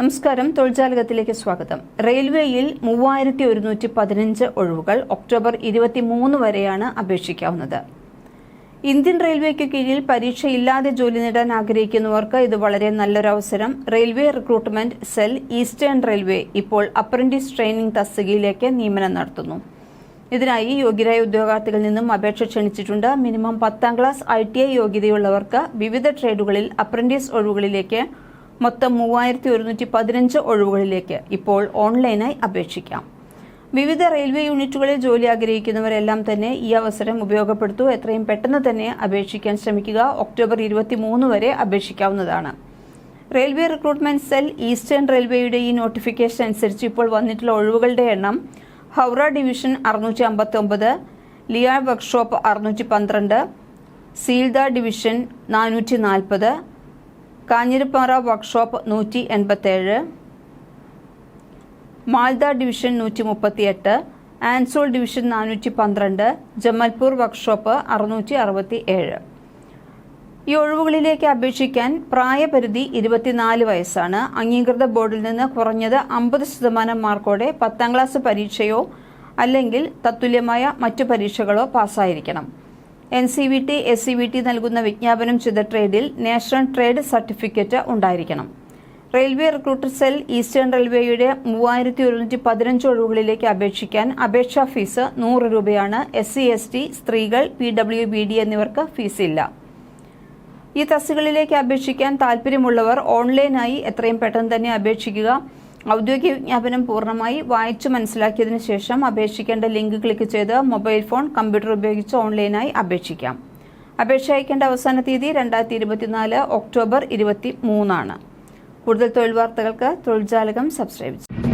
നമസ്കാരം. തൊഴിൽജാലകത്തിലേക്ക് സ്വാഗതം. റെയിൽവേയിൽ മൂവായിരത്തി ഒരുന്നൂറ്റി പതിനഞ്ച് ഒഴിവുകൾ ഒക്ടോബർ ഇരുപത്തിമൂന്ന് വരെയാണ് അപേക്ഷിക്കാവുന്നത്. ഇന്ത്യൻ റെയിൽവേക്ക് കീഴിൽ പരീക്ഷയില്ലാതെ ജോലി നേടാൻ ആഗ്രഹിക്കുന്നവർക്ക് ഇത് വളരെ നല്ലൊരു അവസരം railway recruitment cell eastern railway ഇപ്പോൾ അപ്രന്റീസ് ട്രെയിനിംഗ് തസ്തികയിലേക്ക് നിയമനം നടത്തുന്നു. ഇതിനായി യോഗ്യരായ ഉദ്യോഗാർത്ഥികളിൽ നിന്നും അപേക്ഷ ക്ഷണിച്ചിട്ടുണ്ട്. മിനിമം പത്താം ക്ലാസ് ഐ ടി ഐ യോഗ്യതയുള്ളവർക്ക് വിവിധ ട്രേഡുകളിൽ അപ്രന്റീസ് ഒഴിവുകളിലേക്ക് മൊത്തം മൂവായിരത്തി ഒരുന്നൂറ്റി പതിനഞ്ച് ഒഴിവുകളിലേക്ക് ഇപ്പോൾ ഓൺലൈനായി അപേക്ഷിക്കാം. വിവിധ റെയിൽവേ യൂണിറ്റുകളിൽ ജോലി ആഗ്രഹിക്കുന്നവരെല്ലാം തന്നെ ഈ അവസരം ഉപയോഗപ്പെടുത്തൂ. എത്രയും പെട്ടെന്ന് തന്നെ അപേക്ഷിക്കാൻ ശ്രമിക്കുക. ഒക്ടോബർ ഇരുപത്തിമൂന്ന് വരെ അപേക്ഷിക്കാവുന്നതാണ്. റെയിൽവേ റിക്രൂട്ട്മെന്റ് സെൽ ഈസ്റ്റേൺ റെയിൽവേയുടെ ഈ നോട്ടിഫിക്കേഷൻ അനുസരിച്ച് ഇപ്പോൾ വന്നിട്ടുള്ള ഒഴിവുകളുടെ എണ്ണം ഹൗറ ഡിവിഷൻ അറുന്നൂറ്റി അമ്പത്തി ഒമ്പത് ലിയ വർക്ക്ഷോപ്പ് അറുന്നൂറ്റി പന്ത്രണ്ട് സീൽദ ഡിവിഷൻ നാനൂറ്റി നാൽപ്പത് കാഞ്ഞിരപ്പാറ വർക്ക്ഷോപ്പ് നൂറ്റി എൺപത്തേഴ് മാൽദ ഡിവിഷൻ നൂറ്റി മുപ്പത്തിയെട്ട് ആൻസോൾ ഡിവിഷൻ നാനൂറ്റി പന്ത്രണ്ട് ജമൽപൂർ വർക്ക്ഷോപ്പ് അറുന്നൂറ്റി അറുപത്തി ഏഴ് ഈ ഒഴിവുകളിലേക്ക് അപേക്ഷിക്കാൻ പ്രായപരിധി ഇരുപത്തിനാല് വയസ്സാണ്. അംഗീകൃത ബോർഡിൽ നിന്ന് കുറഞ്ഞത് അമ്പത് ശതമാനം മാർക്കോടെ പത്താം ക്ലാസ് പരീക്ഷയോ അല്ലെങ്കിൽ തത്തുല്യമായ മറ്റു പരീക്ഷകളോ പാസ്സായിരിക്കണം. N C V T S C V T നൽകുന്ന വിജ്ഞാപനം ചെയ്ത ട്രേഡിൽ നാഷണൽ ട്രേഡ് സർട്ടിഫിക്കറ്റ് ഉണ്ടായിരിക്കണം. റെയിൽവേ റിക്രൂട്ടർ സെൽ ഈസ്റ്റേൺ റെയിൽവേയുടെ മൂവായിരത്തി ഒരുന്നൂറ്റി പതിനഞ്ച് ഒഴിവുകളിലേക്ക് അപേക്ഷിക്കാൻ അപേക്ഷാ ഫീസ് നൂറ് രൂപയാണ്. എസ് സി എസ് ടി സ്ത്രീകൾ പി ഡബ്ല്യു ബി ഡി എന്നിവർക്ക് ഫീസില്ല. ഈ തസ്തികളിലേക്ക് അപേക്ഷിക്കാൻ താൽപ്പര്യമുള്ളവർ ഓൺലൈനായി എത്രയും പെട്ടെന്ന് തന്നെ അപേക്ഷിക്കുക. ഔദ്യോഗിക വിജ്ഞാപനം പൂർണമായി വായിച്ചു മനസ്സിലാക്കിയതിനു ശേഷം അപേക്ഷിക്കേണ്ട ലിങ്ക് ക്ലിക്ക് ചെയ്ത് മൊബൈൽ ഫോൺ കമ്പ്യൂട്ടർ ഉപയോഗിച്ച് ഓൺലൈനായി അപേക്ഷിക്കാം. അപേക്ഷ അയക്കേണ്ട അവസാന തീയതി രണ്ടായിരത്തി ഇരുപത്തിനാല് ഒക്ടോബർ ഇരുപത്തി മൂന്നാണ് കൂടുതൽ തൊഴിൽ വാർത്തകൾക്ക് തൊഴിൽ ജാലകം സബ്സ്ക്രൈബ് ചെയ്യും.